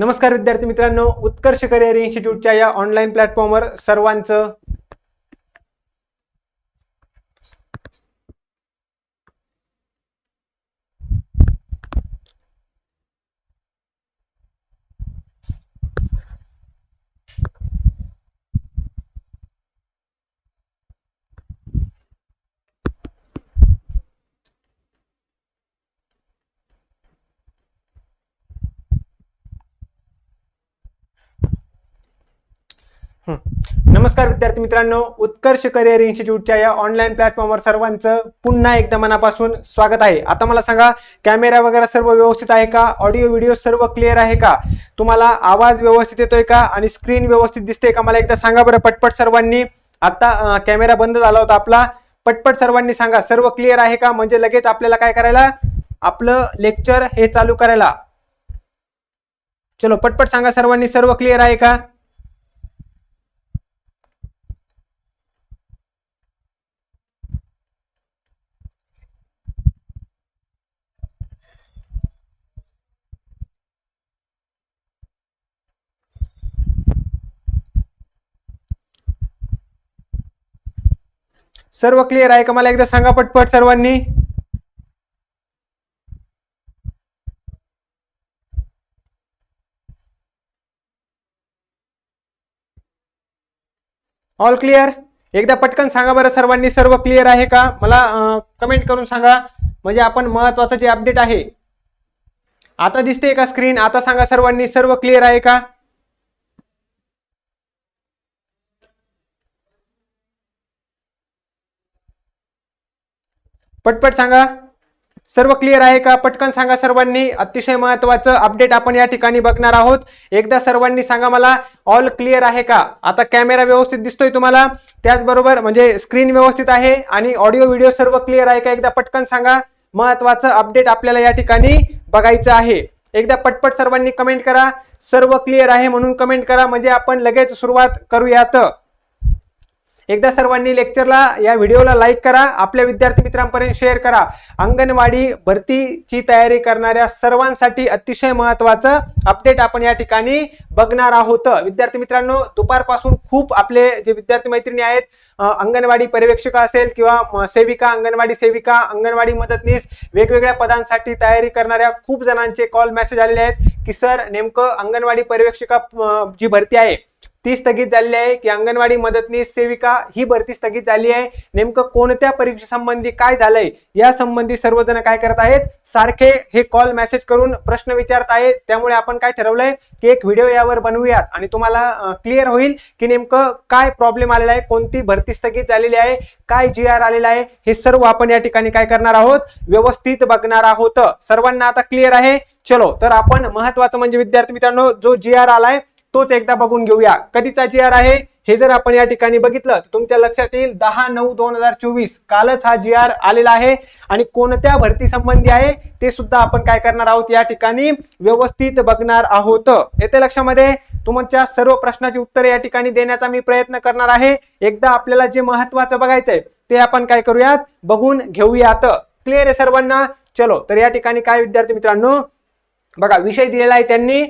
नमस्कार विद्यार्थी मित्रांनो उत्कर्ष करिअर इन्स्टिट्यूटच्या या ऑनलाईन प्लॅटफॉर्मवर सर्वांचं नमस्कार विद्यार्थी मित्रांनो उत्कर्ष करिअर इन्स्टिट्यूटच्या या ऑनलाईन प्लॅटफॉर्मवर सर्वांचं पुन्हा एकदा मनापासून स्वागत आहे. आता मला सांगा कॅमेरा वगैरे सर्व व्यवस्थित आहे का? ऑडिओ व्हिडिओ सर्व क्लिअर आहे का? तुम्हाला आवाज व्यवस्थित येतोय का? आणि स्क्रीन व्यवस्थित दिसते का? मला एकदा सांगा बरं पटपट सर्वांनी. आता कॅमेरा बंद झाला होता आपला. पटपट सर्वांनी सांगा सर्व क्लिअर आहे का? म्हणजे लगेच आपल्याला काय करायला? आपलं लेक्चर हे चालू करायला. चलो पटपट सांगा सर्वांनी सर्व क्लिअर आहे का? सर्व क्लिअर आहे का? मला एकदा सांगा पटपट सर्वांनी. ऑल क्लिअर एकदा पटकन सांगा बरं सर्वांनी सर्व क्लिअर आहे का? मला कमेंट करून सांगा. म्हणजे आपण महत्वाचं जे अपडेट आहे आता दिसते का स्क्रीन आता सांगा सर्वांनी सर्व क्लिअर आहे का? पटपट सांगा. सर्व क्लिअर आहे का? पटकन सांगा सर्वांनी. अतिशय महत्वाचं अपडेट आपण या ठिकाणी बघणार आहोत. एकदा सर्वांनी सांगा मला ऑल क्लिअर आहे का? आता कॅमेरा व्यवस्थित दिसतोय तुम्हाला. त्याचबरोबर म्हणजे स्क्रीन व्यवस्थित आहे आणि ऑडिओ व्हिडिओ सर्व क्लिअर आहे का? एकदा पटकन सांगा. महत्वाचं अपडेट आपल्याला या ठिकाणी बघायचं आहे. एकदा पटपट सर्वांनी कमेंट करा. सर्व क्लिअर आहे म्हणून कमेंट करा. म्हणजे आपण लगेच सुरुवात करूयात. एकदा सर्वांनी लेक्चरला या व्हिडिओला लाईक करा. आपल्या विद्यार्थी मित्रांपर्यंत शेअर करा. अंगणवाडी भरतीची तयारी करणाऱ्या सर्वांसाठी अतिशय महत्वाचं अपडेट आपण या ठिकाणी बघणार आहोत. विद्यार्थी मित्रांनो दुपारपासून खूप आपले जे विद्यार्थी मैत्रिणी आहेत अंगणवाडी पर्यवेक्षिका असेल किंवा सेविका अंगणवाडी सेविका अंगणवाडी मदतनीस वेगवेगळ्या पदांसाठी तयारी करणाऱ्या खूप जणांचे कॉल मेसेज आलेले आहेत की सर नेमकं अंगणवाडी पर्यवेक्षिका जी भरती आहे ती स्थगित झालेली आहे की अंगणवाडी मदतनीस सेविका ही भरती स्थगित झाली आहे. नेमकं कोणत्या परीक्षेसंबंधी काय झालंय या संबंधी सर्वजण काय करत आहेत? सारखे हे कॉल मेसेज करून प्रश्न विचारत आहेत. त्यामुळे आपण काय ठरवलंय की एक व्हिडिओ यावर बनवूयात आणि तुम्हाला क्लिअर होईल की नेमकं काय प्रॉब्लेम आलेला आहे कोणती भरती स्थगित झालेली आहे काय जी आर आलेला आहे हे सर्व आपण या ठिकाणी काय करणार आहोत? व्यवस्थित बघणार आहोत. सर्वांना आता क्लिअर आहे. चलो तर आपण महत्वाचं म्हणजे विद्यार्थी मित्रांनो जो जी आर आलाय तोच एकदा बघून घेऊया. कधीचा जी आर आहे? हे जर आपण या ठिकाणी बघितलं तर तुमच्या लक्षात येईल दहा नऊ दोन हजार चोवीस. कालच हा जी आर आलेला आहे. आणि कोणत्या भरती संबंधी आहे ते सुद्धा आपण काय करणार आहोत या ठिकाणी व्यवस्थित बघणार आहोत. येते लक्षामध्ये? तुमच्या सर्व प्रश्नाची उत्तरे या ठिकाणी देण्याचा मी प्रयत्न करणार आहे. एकदा आपल्याला जे महत्वाचं बघायचंय ते आपण काय करूयात? बघून घेऊयात. क्लिअर आहे सर्वांना? चलो तर या ठिकाणी काय विद्यार्थी मित्रांनो? बघा विषय दिलेला आहे त्यांनी.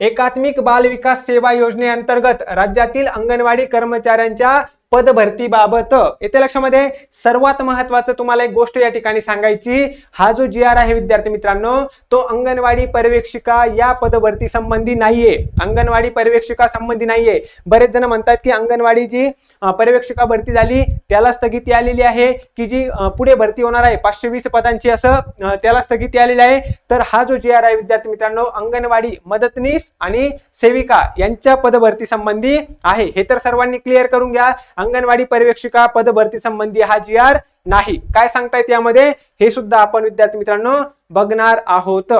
एकात्मिक बाल विकास सेवा योजनेअंतर्गत राज्यातील अंगणवाडी कर्मचाऱ्यांच्या पदभरतीबाबत. येथे लक्षामध्ये? सर्वात महत्वाचं तुम्हाला एक गोष्ट या ठिकाणी सांगायची. हा जो जी आर आहे विद्यार्थी मित्रांनो तो अंगणवाडी पर्यवेक्षिका या पदभरती संबंधी नाहीये. अंगणवाडी पर्यवेक्षिका संबंधी नाहीये. बरेच जण म्हणतात की अंगणवाडी जी पर्यवेक्षिका भरती झाली त्याला स्थगिती आलेली आहे की जी पुढे भरती होणार आहे. पाचशे वीस पदांची असं त्याला स्थगिती आलेली आहे. तर हा जो जी आर आहे विद्यार्थी मित्रांनो अंगणवाडी मदतनीस आणि सेविका यांच्या पदभरती संबंधी आहे. हे तर सर्वांनी क्लिअर करून घ्या. अंगणवाडी पर्यवेक्षिका पदभरती संबंधी हा जी आर नाही. काय सांगतायत यामध्ये? हे सुद्धा आपण विद्यार्थी मित्रांनो बघणार आहोत.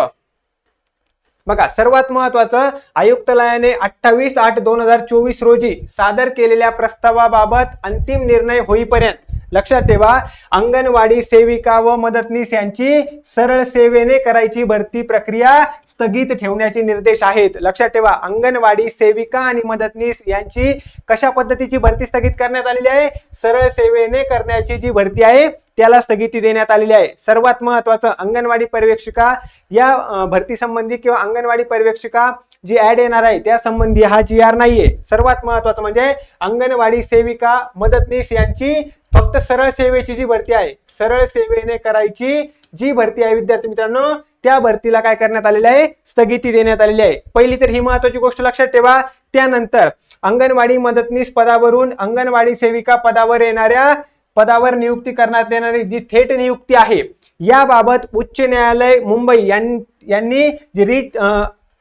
बघा सर्वात महत्वाचं आयुक्तालयाने अठ्ठावीस आठ दोन हजार चोवीस रोजी सादर केलेल्या प्रस्तावाबाबत अंतिम निर्णय होईपर्यंत लक्षात ठेवा अंगणवाडी सेविका व मदतनीस यांची सरळ सेवेने करायची भरती प्रक्रिया स्थगित ठेवण्याचे निर्देश आहेत. लक्षात ठेवा अंगणवाडी सेविका आणि मदतनीस यांची कशा पद्धतीची भरती स्थगित करण्यात आलेली आहे? सरळ सेवेने करण्याची जी भरती आहे त्याला स्थगिती देण्यात आलेली आहे. सर्वात महत्वाचं अंगणवाडी पर्यवेक्षिका या भरती संबंधी किंवा अंगणवाडी पर्यवेक्षिका जी ऍड येणार आहे त्या संबंधी हा जी आर नाहीये. सर्वात महत्वाचं म्हणजे अंगणवाडी सेविका मदतनीस यांची फक्त सरळ सेवेची जी भरती आहे सरळ सेवेने करायची जी भरती आहे विद्यार्थी मित्रांनो त्या भरतीला काय करण्यात आलेली आहे? स्थगिती देण्यात आलेली आहे. पहिली तर ही महत्वाची गोष्ट लक्षात ठेवा. त्यानंतर अंगणवाडी मदतनीस पदावरून अंगणवाडी सेविका पदावर येणाऱ्या पदावर नियुक्ती करण्यात येणारी जी थेट नियुक्ती आहे याबाबत उच्च न्यायालय मुंबई यांनी जी रीट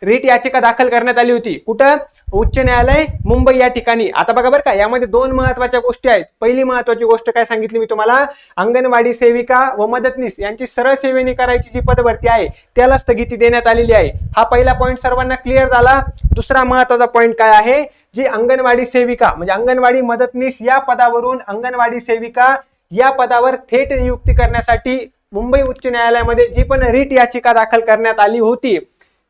रीट याचिका दाखल करण्यात आली होती. कुठं? उच्च न्यायालय मुंबई या ठिकाणी. आता बघा बरं का यामध्ये दोन महत्त्वाच्या गोष्टी आहेत. पहिली महत्वाची गोष्ट काय सांगितली मी तुम्हाला? अंगणवाडी सेविका व मदतनीस यांची सरळ सेवेने करायची जी पदभरती आहे त्याला स्थगिती देण्यात आलेली आहे. हा पहिला पॉईंट सर्वांना क्लिअर झाला. दुसरा महत्त्वाचा पॉईंट काय आहे? जी अंगणवाडी सेविका म्हणजे अंगणवाडी मदतनीस या पदावरून अंगणवाडी सेविका या पदावर थेट नियुक्ती करण्यासाठी मुंबई उच्च न्यायालयामध्ये जी पण रीट याचिका दाखल करण्यात आली होती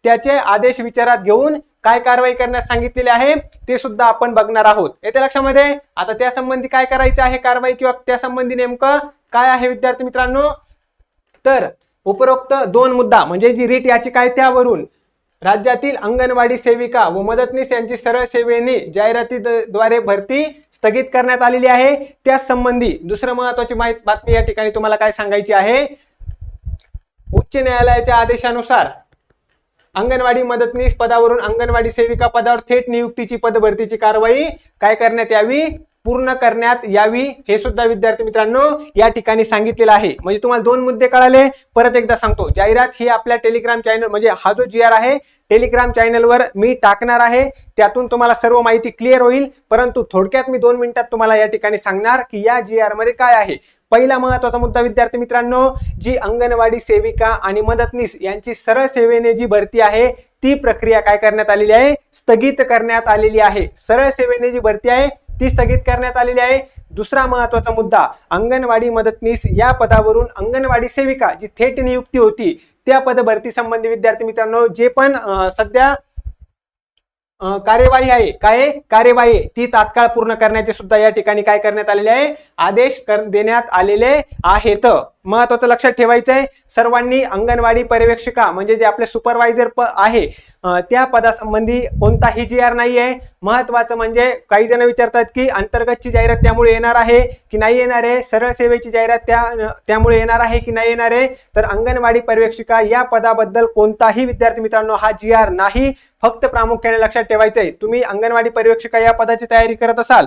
त्याचे आदेश विचारात घेऊन काय कारवाई करण्यास सांगितलेले आहे ते सुद्धा आपण बघणार आहोत. येते लक्षामध्ये? आता त्या संबंधी काय करायचं आहे कारवाई किंवा त्या संबंधी नेमकं काय आहे विद्यार्थी मित्रांनो? तर उपरोक्त दोन मुद्दा म्हणजे जी रीट याचिका आहे त्यावरून राज्यातील अंगणवाडी सेविका व मदतनीस यांची सरळ सेवेने जाहिरातीद्वारे भरती स्थगित करण्यात आलेली आहे. त्या संबंधी दुसरं महत्वाची माहिती बातमी या ठिकाणी तुम्हाला काय सांगायची आहे? उच्च न्यायालयाच्या आदेशानुसार अंगणवाडी मदतनीस पदावरून अंगणवाडी सेविका पदावर थेट नियुक्तीची पदभरतीची कारवाई काय करण्यात यावी? पूर्ण करण्यात यावी हे सुद्धा विद्यार्थी मित्रांनो या ठिकाणी सांगितलेलं आहे. म्हणजे तुम्हाला दोन मुद्दे कळाले परत एकदा सांगतो. जाहिरात ही आपल्या टेलिग्राम चॅनल म्हणजे हा जो जी आर आहे टेलिग्राम चॅनलवर मी टाकणार आहे. त्यातून तुम्हाला सर्व माहिती क्लिअर होईल. परंतु थोडक्यात मी दोन मिनिटात तुम्हाला या ठिकाणी सांगणार की या जी आरमध्ये काय आहे. पहिला महत्त्वाचा मुद्दा विद्यार्थी मित्रांनो जी अंगणवाडी सेविका आणि मदतनीस यांची सरळ सेवेने जी भरती आहे ती प्रक्रिया काय करण्यात आलेली आहे? स्थगित करण्यात आलेली आहे. सरळ सेवेने जी भरती आहे ती स्थगित करण्यात आलेली आहे. दुसरा महत्त्वाचा मुद्दा अंगणवाडी मदतनीस या पदावरून अंगणवाडी सेविका जी थेट नियुक्ती होती त्या पदभरती संबंधी विद्यार्थी मित्रांनो जे पण सध्या कार्यवाही आहे. काय कार्यवाही ती तात्काळ पूर्ण करण्याचे सुद्धा या ठिकाणी काय करण्यात आलेले आहे? आदेश कर देण्यात आलेले आहेत. महत्वाचं लक्षात ठेवायचं आहे सर्वांनी अंगणवाडी पर्यवेक्षिका म्हणजे जे आपले सुपरवायझर प आहे त्या पदासंबंधी कोणताही जी आर नाही आहे महत्वाचं म्हणजे काही जण विचारतात की अंतर्गतची जाहिरात त्यामुळे येणार आहे की नाही येणार आहे? सरळ सेवेची जाहिरात त्या त्यामुळे येणार आहे की नाही येणार आहे? तर अंगणवाडी पर्यवेक्षिका या पदाबद्दल कोणताही विद्यार्थी मित्रांनो हा जी आर नाही. फक्त प्रामुख्याने लक्षात ठेवायचं आहे तुम्ही अंगणवाडी पर्यवेक्षिका या पदाची तयारी करत असाल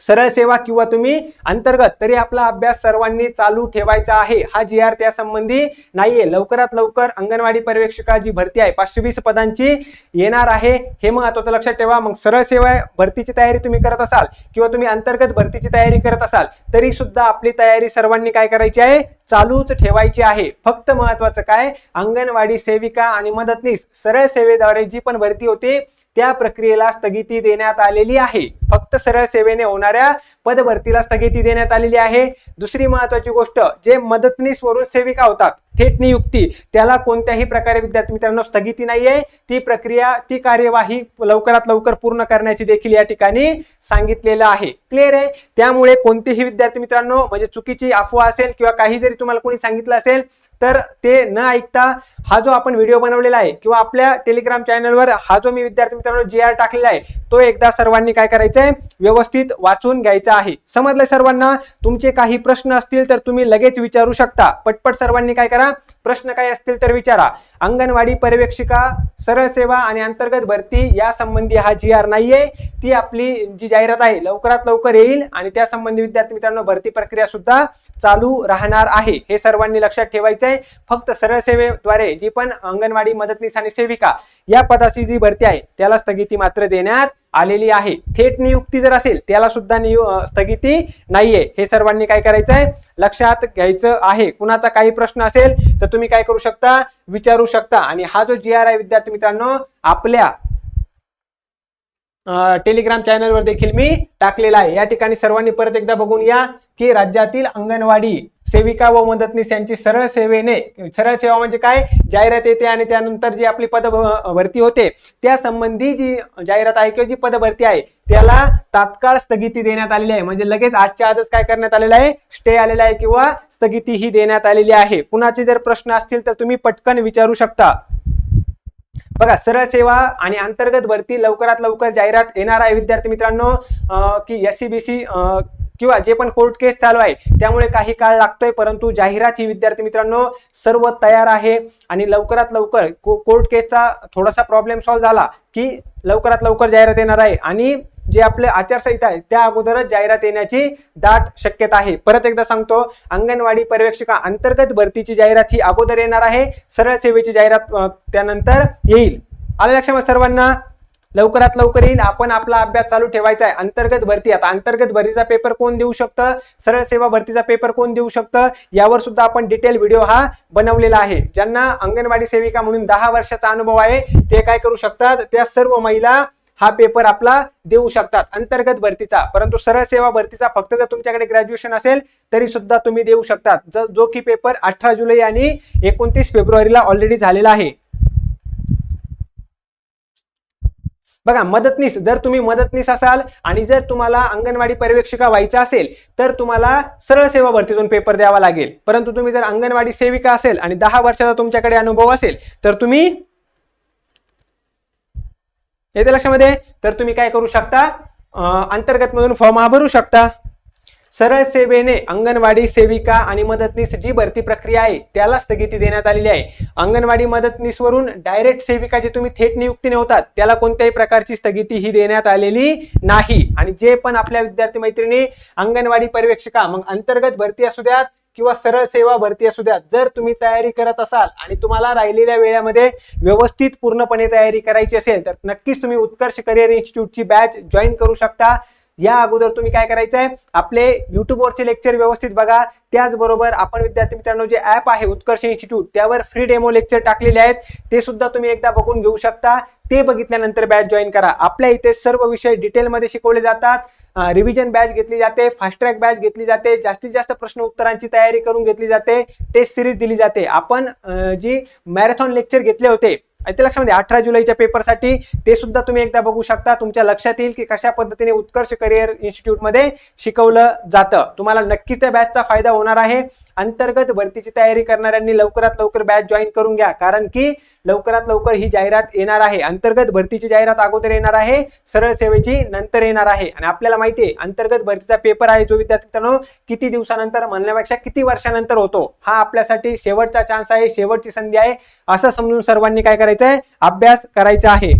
सरळ सेवा किंवा तुम्ही अंतर्गत तरी आपला अभ्यास सर्वांनी चालू ठेवायचा आहे. हा जी आर त्या संबंधी नाहीये. लवकरात लवकर अंगणवाडी पर्यवेक्षिका जी भरती आहे पाचशे वीस पदांची येणार आहे. हे महत्वाचं लक्षात ठेवा. मग सरळ सेवा भरतीची तयारी तुम्ही करत असाल किंवा तुम्ही अंतर्गत भरतीची तयारी करत असाल तरी सुद्धा आपली तयारी सर्वांनी काय करायची आहे? चालूच ठेवायची आहे. फक्त महत्वाचं काय? अंगणवाडी सेविका आणि मदतनीस सरळ सेवेद्वारे जी पण भरती होते त्या प्रक्रियेला स्थगिती देण्यात आलेली आहे. फक्त सरळ सेवेने होणाऱ्या पदभरतीला स्थगिती देण्यात आलेली आहे. दुसरी महत्वाची गोष्ट जे मदतनीस वरून सेविका होतात थेट नियुक्ती त्याला कोणत्याही प्रकारे विद्यार्थी मित्रांनो स्थगिती नाहीये. ती प्रक्रिया ती कार्यवाही लवकरात लवकर पूर्ण करण्याची देखील या ठिकाणी सांगितलेलं आहे. क्लिअर आहे? त्यामुळे कोणतेही विद्यार्थी मित्रांनो म्हणजे चुकीची अफवा असेल किंवा काही जरी तुम्हाला कोणी सांगितलं असेल तर ते न ऐकता हा जो आपण व्हिडिओ बनवलेला आहे किंवा आपल्या टेलिग्राम चॅनलवर हा जो मी विद्यार्थी मित्रांनो जी आर टाकलेला आहे तो एकदा सर्वांनी काय करायचं आहे व्यवस्थित वाचून घ्यायचा आहे. समजलं सर्वांना? तुमचे काही प्रश्न असतील तर तुम्ही लगेच विचारू शकता. पटपट सर्वांनी काय करा? प्रश्न काय असतील तर विचारा. अंगणवाडी पर्यवेक्षिका सरळ सेवा आणि अंतर्गत भरती या संबंधी हा जी आर नाहीये. ती आपली जी जाहिरात आहे लवकरात लवकर येईल आणि त्या संबंधी विद्यार्थी मित्रांनो भरती प्रक्रिया सुद्धा चालू राहणार आहे. हे सर्वांनी लक्षात ठेवायचं आहे फक्त सरळ सेवेद्वारे जी पण अंगणवाडी मदतनीस आणि सेविका या पदाची जी भरती आहे त्याला स्थगिती मात्र देण्यात आलेली आहे. थेट नियुक्ती जर असेल त्याला सुद्धा नियु स्थगिती नाहीये. हे सर्वांनी काय करायचं आहे लक्षात घ्यायचं आहे. कुणाचा काही प्रश्न असेल तर तुम्ही काय करू शकता? विचारू शकता. आणि हा जो जी आर आहे विद्यार्थी मित्रांनो आपल्या टेलिग्राम चॅनलवर देखील मी टाकलेला आहे. या ठिकाणी सर्वांनी परत एकदा बघून या की राज्यातील अंगणवाडी सेविका व मदतनीस यांची सरळ सेवेने सरळ सेवा म्हणजे काय? जाहिरात येते आणि त्यानंतर जी आपली पद भरती होते त्या संबंधी जी जाहिरात आहे किंवा जी पदभरती आहे त्याला तात्काळ स्थगिती देण्यात आलेली आहे. म्हणजे लगेच आजच्या आजच काय करण्यात आलेलं आहे? स्टे आलेला आहे किंवा स्थगिती ही देण्यात आलेली आहे. कुणाचे जर प्रश्न असतील तर तुम्ही पटकन विचारू शकता. बघा सरळ सेवा आणि अंतर्गत भरती लवकरात लवकर जाहिरात येणार आहे. विद्यार्थी मित्रांनो की एस सी बी सी किंवा जे पण कोर्ट केस चालू आहे त्यामुळे काही काळ लागतोय परंतु जाहिरात ही विद्यार्थी मित्रांनो सर्व तयार आहे. आणि लवकरात लवकर को- कोर्ट केसचा थोडासा प्रॉब्लेम सॉल्व्ह झाला की लवकरात लवकर जाहिरात येणार आहे. आणि जे आपले आचारसंहिता आहे त्या अगोदरच जाहिरात येण्याची दाट शक्यता आहे. परत एकदा सांगतो अंगणवाडी पर्यवेक्षका अंतर्गत भरतीची जाहिरात ही अगोदर येणार आहे. सरळ सेवेची जाहिरात त्यानंतर येईल. आलं लक्षात सर्वांना? लवकरात लवकर येईल आपण आपला अभ्यास चालू ठेवायचा आहे. अंतर्गत भरती. आता अंतर्गत भरतीचा पेपर कोण देऊ शकतं? सरळ सेवा भरतीचा पेपर कोण देऊ शकतं? यावर सुद्धा आपण डिटेल व्हिडिओ हा बनवलेला आहे. ज्यांना अंगणवाडी सेविका म्हणून दहा वर्षाचा अनुभव आहे ते काय करू शकतात? त्या सर्व महिला हा पेपर आपला देऊ शकतात. अंतर्गत भरतीचा. परंतु सरळ सेवा भरतीचा फक्त जर तुमच्याकडे ग्रॅज्युएशन असेल तरी सुद्धा तुम्ही देऊ शकतात. ज- जो की पेपर अठरा जुलै आणि एकोणतीस फेब्रुवारीला ऑलरेडी झालेला आहे. बघा मदतनीस जर तुम्ही मदतनीस असाल आणि जर तुम्हाला अंगणवाडी पर्यवेक्षिका व्हायचं असेल तर तुम्हाला सरळ सेवा भरतीतून पेपर द्यावा लागेल. परंतु तुम्ही जर अंगणवाडी सेविका असेल आणि दहा वर्षाचा तुमच्याकडे अनुभव असेल तर तुम्ही येते लक्षामध्ये? तर तुम्ही काय करू शकता? अंतर्गत मधून फॉर्म हा भरू शकता. सरळ सेवेने अंगणवाडी सेविका आणि मदतनीस जी भरती प्रक्रिया आहे त्याला स्थगिती देण्यात आलेली आहे. अंगणवाडी मदतनीसवरून डायरेक्ट सेविका जे तुम्ही थेट नियुक्तीने होतात त्याला कोणत्याही प्रकारची स्थगिती ही देण्यात आलेली नाही. आणि जे पण आपल्या विद्यार्थी मैत्रिणी अंगणवाडी पर्यवेक्षिका मग अंतर्गत भरती असू द्यात किंवा सरळ सेवा भरती असू द्यात जर तुम्ही तयारी करत असाल आणि तुम्हाला राहिलेल्या वेळामध्ये व्यवस्थित पूर्णपणे तयारी करायची असेल तर नक्कीच तुम्ही उत्कर्ष करिअर इन्स्टिट्यूटची बॅच जॉईन करू शकता. या अगोदर तुम्ही काय करायचं आहे आपले युट्यूबवरचे लेक्चर व्यवस्थित बघा. त्याचबरोबर आपण विद्यार्थी मित्रांनो जे ॲप आहे उत्कर्ष इन्स्टिट्यूट त्यावर फ्री डेमो लेक्चर टाकलेले आहेत. ते सुद्धा तुम्ही एकदा बघून घेऊ शकता. ते बघितल्यानंतर बॅच जॉईन करा. आपल्या इथे सर्व विषय डिटेलमध्ये शिकवले जातात. रिव्हिजन बॅच घेतली जाते फास्ट ट्रॅक बॅच घेतली जाते जास्तीत जास्त प्रश्न उत्तरांची तयारी करून घेतली जाते टेस्ट सिरीज दिली जाते. आपण जी मॅरेथॉन लेक्चर घेतले होते ते लक्षामध्ये अठरा जुलैच्या पेपरसाठी ते सुद्धा तुम्ही एकदा बघू शकता. तुमच्या लक्षात येईल की कशा पद्धतीने उत्कर्ष करिअर इन्स्टिट्यूटमध्ये शिकवलं जातं. तुम्हाला नक्कीच त्या बॅचचा फायदा होणार आहे. अंतर्गत भरतीची तयारी करणाऱ्यांनी लवकरात लवकर बॅच जॉईन करून घ्या. कारण की लवकरात लवकर ही जाहिरात येणार आहे. अंतर्गत भरतीची जाहिरात अगोदर येणार आहे. सरळ सेवेची नंतर येणार आहे. आणि आपल्याला माहिती आहे अंतर्गत भरतीचा पेपर आहे जो विद्यार्थ्यांनो किती दिवसानंतर म्हणण्यापेक्षा किती वर्षानंतर होतो? हा आपल्यासाठी शेवटचा चान्स आहे शेवटची संधी आहे. असं समजून सर्वांनी काय करायचं आहे अभ्यास करायचा आहे.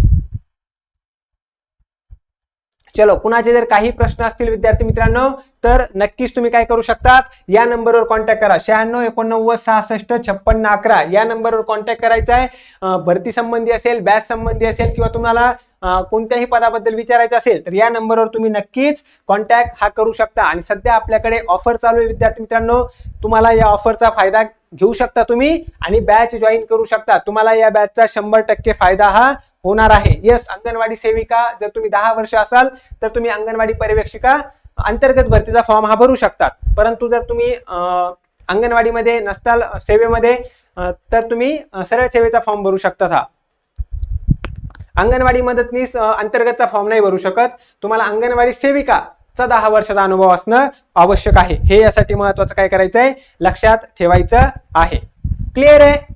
चलो कुणाचे जर काही प्रश्न असतील विद्यार्थी मित्रांनो तर नक्कीच तुम्ही काय करू शकतात? या नंबरवर कॉन्टॅक्ट करा. शहाण्णव एकोणनव्वद सहासष्ट छप्पन्न अकरा. या नंबरवर कॉन्टॅक्ट करायचा आहे. भरती संबंधी असेल बॅच संबंधी असेल किंवा तुम्हाला कोणत्याही पदाबद्दल विचारायचं असेल तर या नंबरवर तुम्ही नक्कीच कॉन्टॅक्ट हा करू शकता. आणि सध्या आपल्याकडे ऑफर चालू आहे विद्यार्थी मित्रांनो. तुम्हाला या ऑफरचा फायदा घेऊ शकता तुम्ही आणि बॅच जॉईन करू शकता. तुम्हाला या बॅचचा शंभर टक्के फायदा हा होणार आहे. येस अंगणवाडी सेविका जर तुम्ही दहा वर्ष असाल तर तुम्ही अंगणवाडी पर्यवेक्षिका अंतर्गत भरतीचा फॉर्म हा भरू शकतात. परंतु जर तुम्ही अंगणवाडीमध्ये नसताल सेवेमध्ये तर तुम्ही सरळ सेवेचा फॉर्म भरू शकतात हा. अंगणवाडी मदतनीस अंतर्गतचा फॉर्म नाही भरू शकत. तुम्हाला अंगणवाडी सेविकाचा दहा वर्षाचा अनुभव असणं आवश्यक आहे. हे यासाठी महत्वाचं काय करायचं आहे लक्षात ठेवायचं आहे. क्लिअर आहे?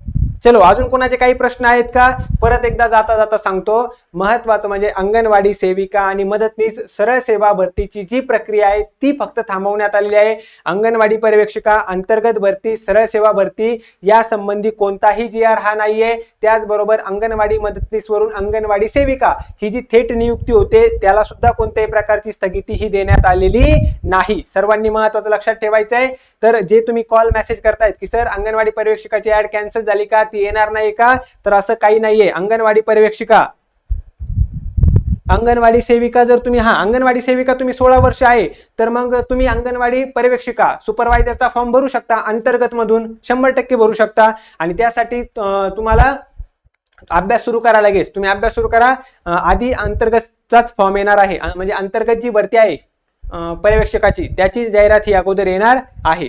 चलो अजून कोणाचे काही प्रश्न आहेत का? परत एकदा जाता जाता सांगतो. महत्वाचं म्हणजे अंगणवाडी सेविका आणि मदतनीस सरळ सेवा भरतीची जी प्रक्रिया आहे ती फक्त थांबवण्यात आलेली आहे. अंगणवाडी पर्यवेक्षिका अंतर्गत भरती सरळ सेवा भरती या संबंधी कोणताही जी आर हा नाहीये. त्याचबरोबर अंगणवाडी मदतनीसवरून अंगणवाडी सेविका ही जी थेट नियुक्ती होते त्याला सुद्धा कोणत्याही प्रकारची स्थगिती ही देण्यात आलेली नाही. सर्वांनी महत्वाचं लक्षात ठेवायचं आहे तर जे तुम्ही कॉल मेसेज करतायत की सर अंगणवाडी पर्यवेक्षिकाची ऍड कॅन्सल झाली का? ती येणार नाही का? तर असं काही नाहीये. अंगणवाडी पर्यवेक्षिका अंगणवाडी सेविका जर तुम्ही हा अंगणवाडी सेविका तुम्ही सोळा वर्ष आहे तर मग तुम्ही अंगणवाडी पर्यवेक्षिका सुपरवायझरचा फॉर्म भरू शकता अंतर्गत मधून शंभर टक्के भरू शकता. आणि त्यासाठी तुम्हाला अभ्यास सुरू करा लगेच. तुम्ही अभ्यास सुरू करा. आधी अंतर्गतचाच फॉर्म येणार आहे. म्हणजे अंतर्गत जी भरती आहे पर्यवेक्षकाची. त्याची जाहिरात ही अगोदर येणार आहे.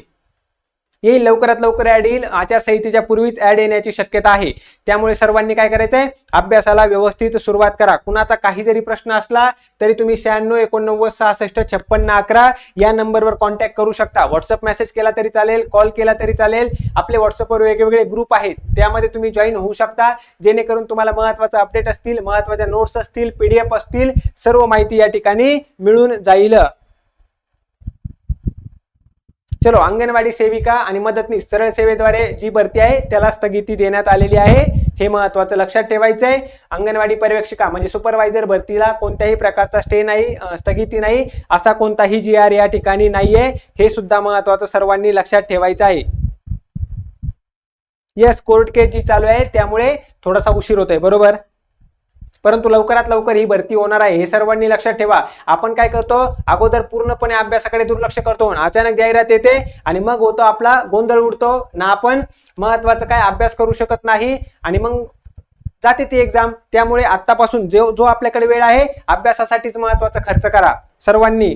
येईल लवकरात लवकर ॲड येईल. आचारसंहितेच्या पूर्वीच ॲड येण्याची शक्यता आहे. त्यामुळे सर्वांनी काय करायचं आहे अभ्यासाला व्यवस्थित सुरुवात करा. कुणाचा काही जरी प्रश्न असला तरी तुम्ही शहाण्णव एकोणनव्वद सहासष्ट छप्पन्न अकरा या नंबरवर कॉन्टॅक्ट करू शकता. व्हॉट्सअप मेसेज केला तरी चालेल कॉल केला तरी चालेल. आपले व्हॉट्सअपवर वेगवेगळे ग्रुप आहेत. त्यामध्ये तुम्ही जॉईन होऊ शकता. जेणेकरून तुम्हाला महत्त्वाचे अपडेट असतील महत्त्वाच्या नोट्स असतील पीडीएफ असतील सर्व माहिती या ठिकाणी मिळून जाईल. चलो अंगणवाडी सेविका आणि मदतनीस सरळ सेवेद्वारे जी भरती आहे त्याला स्थगिती देण्यात आलेली आहे. हे महत्वाचं लक्षात ठेवायचं आहे. अंगणवाडी पर्यवेक्षिका म्हणजे सुपरवायझर भरतीला कोणत्याही प्रकारचा स्टे नाही स्थगिती नाही असा कोणताही जी आर या ठिकाणी नाहीये. हे सुद्धा महत्वाचं सर्वांनी लक्षात ठेवायचं आहे. येस कोर्ट केस जी चालू आहे त्यामुळे थोडासा उशीर होतोय बरोबर? परंतु लवकरात लवकर ही भरती होणार आहे. हे सर्वांनी लक्षात ठेवा. आपण काय करतो? अगोदर पूर्णपणे अभ्यासाकडे दुर्लक्ष करतो. आणि अचानक जाहिरात येते आणि मग होतो आपला गोंधळ उडतो. ना आपण महत्वाचं काय अभ्यास करू शकत नाही आणि मग जाते ती एक्झाम त्यामुळे आतापासून जो जो आपल्याकडे वेळ आहे अभ्यासासाठीच महत्त्वाचा खर्च करा. सर्वांनी.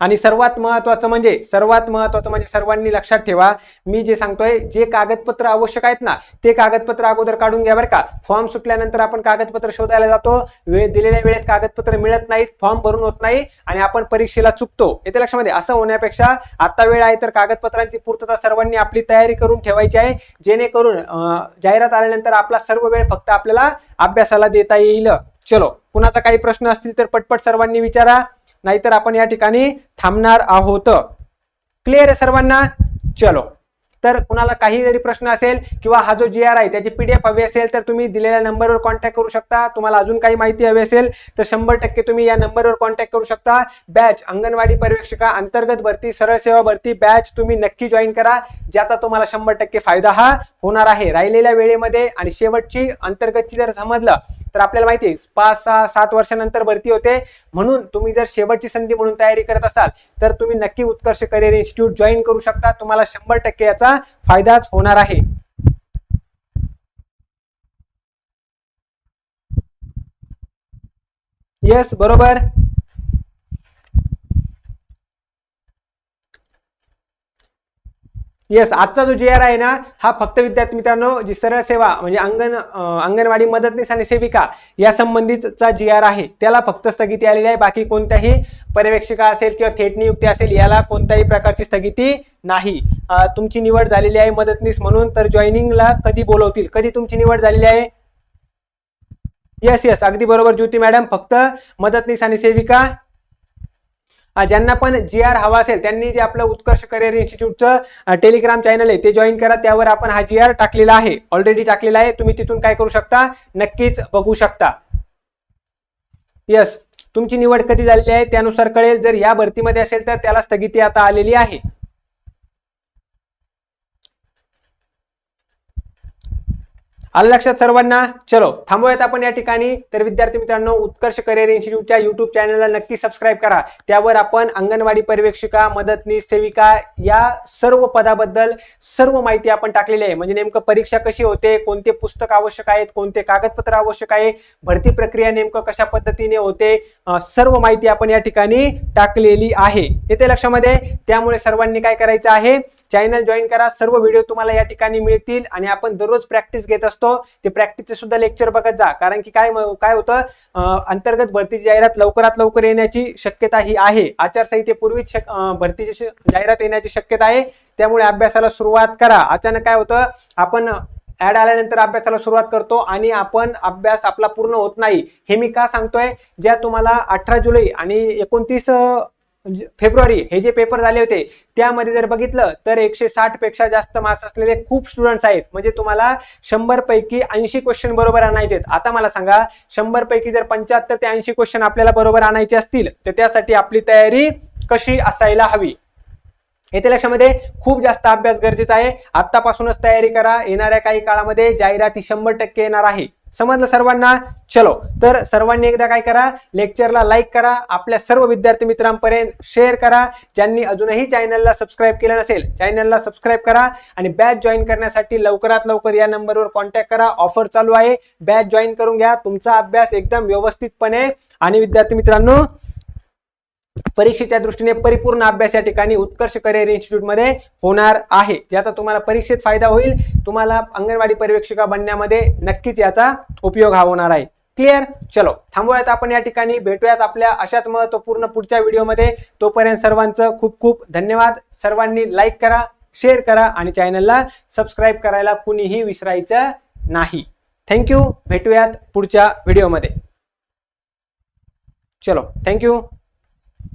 आणि सर्वात महत्वाचं म्हणजे सर्वात महत्वाचं म्हणजे सर्वांनी लक्षात ठेवा मी जे सांगतोय जे कागदपत्र आवश्यक आहेत ना ते कागदपत्र अगोदर काढून घ्या बरं का. फॉर्म सुटल्यानंतर आपण कागदपत्र शोधायला जातो वेळ दिलेल्या वेळेत कागदपत्र मिळत नाहीत फॉर्म भरून होत नाही आणि आपण परीक्षेला चुकतो. येते लक्षामध्ये असं होण्यापेक्षा आता वेळ आहे तर कागदपत्रांची पूर्तता सर्वांनी आपली तयारी करून ठेवायची आहे जेणेकरून जाहिरात आल्यानंतर आपला सर्व वेळ फक्त आपल्याला अभ्यासाला देता येईल. चलो कुणाचा काही प्रश्न असतील तर पटपट सर्वांनी विचारा. नाहीतर आपण या ठिकाणी थांबणार आहोत. क्लिअर आहे सर्वांना? चलो. तर कुणाला काही जरी प्रश्न असेल किंवा हा जो जी आर आहे त्याची पीडीएफ हवी असेल तर तुम्ही दिलेल्या नंबरवर कॉन्टॅक्ट करू शकता. तुम्हाला अजून काही माहिती हवी असेल तर शंभर टक्के तुम्ही या नंबरवर कॉन्टॅक्ट करू शकता. बॅच अंगणवाडी पर्यवेक्षिका अंतर्गत भरती सरळ सेवा भरती बॅच तुम्ही नक्की जॉईन करा ज्याचा तुम्हाला शंभर टक्के फायदा हा होणार आहे. राहिलेल्या वेळेमध्ये आणि शेवटची अंतर्गतची जर समजलं तर आपल्याला माहिती आहे पाच सहा सात वर्षानंतर भरती होते. म्हणून तुम्ही जर शेवटची संधी म्हणून तयारी करत असाल तर तुम्ही नक्की उत्कर्ष करिअर इन्स्टिट्यूट जॉईन करू शकता. तुम्हाला शंभर टक्के याचा फायदाच होणार आहे. येस बरोबर? येस आजचा जो जी आर आहे ना हा फक्त विद्यार्थी मित्रांनो जी सरळ सेवा म्हणजे अंगण अंगणवाडी मदतनीस आणि सेविका या संबंधीचा जी आर आहे त्याला फक्त स्थगिती आलेली आहे. बाकी कोणत्याही पर्यवेक्षिका असेल किंवा थेट नियुक्ती असेल याला कोणत्याही प्रकारची स्थगिती नाही. तुमची निवड झालेली आहे मदतनीस म्हणून तर जॉईनिंगला कधी बोलवतील? कधी तुमची निवड झालेली आहे? येस येस अगदी बरोबर ज्योती मॅडम फक्त मदतनीस आणि सेविका ज्यांना पण जी आर हवा असेल त्यांनी जे आपलं उत्कर्ष करिअर इन्स्टिट्यूटचं टेलिग्राम चॅनल आहे ते जॉईन करा. त्यावर आपण हा जी आर टाकलेला आहे. ऑलरेडी टाकलेला आहे. तुम्ही तिथून काय करू शकता? नक्कीच बघू शकता. येस तुमची निवड कधी झालेली आहे? त्यानुसार कळेल. जर या भरतीमध्ये असेल तर त्याला स्थगिती आता आलेली आहे. आलं लक्षात सर्वांना? चलो थांबूयात आपण या ठिकाणी. तर विद्यार्थी मित्रांनो उत्कर्ष करिअर इन्स्टिट्यूटच्या युट्यूब चॅनलला नक्की सबस्क्राईब करा. त्यावर आपण अंगणवाडी पर्यवेक्षिका मदतनीस सेविका या सर्व पदाबद्दल सर्व माहिती आपण टाकलेली आहे. म्हणजे नेमकं परीक्षा कशी होते कोणते पुस्तक आवश्यक आहेत कोणते कागदपत्र आवश्यक आहे भरती प्रक्रिया नेमकं कशा पद्धतीने होते सर्व माहिती आपण या ठिकाणी टाकलेली आहे. येते लक्षामध्ये? त्यामुळे सर्वांनी काय करायचं आहे? चॅनल जॉईन करा. सर्व व्हिडिओ तुम्हाला या ठिकाणी मिळतील आणि आपण दररोज प्रॅक्टिस घेत असतो. ते प्रॅक्टिसचे सुद्धा लेक्चर बघत जा. कारण की काय काय होतं? अंतर्गत भरतीची जाहिरात लवकरात लवकर येण्याची शक्यता ही आहे. आचारसंहितेपूर्वीच शक- भरतीची श- जाहिरात येण्याची शक्यता आहे. त्यामुळे अभ्यासाला सुरुवात करा. अचानक काय होतं? आपण ऍड आल्यानंतर अभ्यासाला सुरुवात करतो आणि आपण अभ्यास आपला पूर्ण होत नाही. हे मी का सांगतोय? ज्या तुम्हाला अठरा जुलै आणि एकोणतीस म्हणजे फेब्रुवारी हे जे पेपर झाले होते त्यामध्ये जर बघितलं तर एकशे साठपेक्षा जास्त मार्क्स असलेले खूप स्टुडंट्स आहेत. म्हणजे तुम्हाला शंभर पैकी ऐंशी क्वेश्चन बरोबर आणायचे आहेत आता मला सांगा शंभर पैकी जर पंच्याहत्तर ते ऐंशी क्वेश्चन आपल्याला बरोबर आणायचे असतील तर त्यासाठी आपली तयारी कशी असायला हवी? येथे लक्षामध्ये खूप जास्त अभ्यास गरजेचा आहे. आतापासूनच तयारी करा. येणाऱ्या काही काळामध्ये जाहिराती शंभर टक्के येणार आहे. समजलं सर्वांना? चलो. तर सर्वांनी एकदा काय करा? लेक्चरला लाईक करा. आपल्या सर्व विद्यार्थी मित्रांपर्यंत शेअर करा. ज्यांनी अजूनही चॅनलला सबस्क्राईब केलं नसेल चॅनलला सबस्क्राईब करा आणि बॅच जॉईन करण्यासाठी लवकरात लवकर या नंबरवर कॉन्टॅक्ट करा. ऑफर चालू आहे. बॅच जॉईन करून घ्या. तुमचा अभ्यास एकदम व्यवस्थितपणे. आणि विद्यार्थी मित्रांनो परीक्षेच्या दृष्टीने परिपूर्ण अभ्यास या ठिकाणी उत्कर्ष करिअर इन्स्टिट्यूटमध्ये होणार आहे. ज्याचा तुम्हाला परीक्षेत फायदा होईल तुम्हाला अंगणवाडी पर्यवेक्षिका बनण्यामध्ये नक्कीच याचा उपयोग हा होणार आहे. क्लिअर चलो थांबूयात आपण या ठिकाणी. भेटूयात आपल्या अशाच महत्त्वपूर्ण पुढच्या व्हिडिओमध्ये. तोपर्यंत सर्वांचं खूप खूप धन्यवाद. सर्वांनी लाईक करा शेअर करा आणि चॅनलला सबस्क्राईब करायला कुणीही विसरायचं नाही. थँक्यू भेटूयात पुढच्या व्हिडिओमध्ये. चलो थँक्यू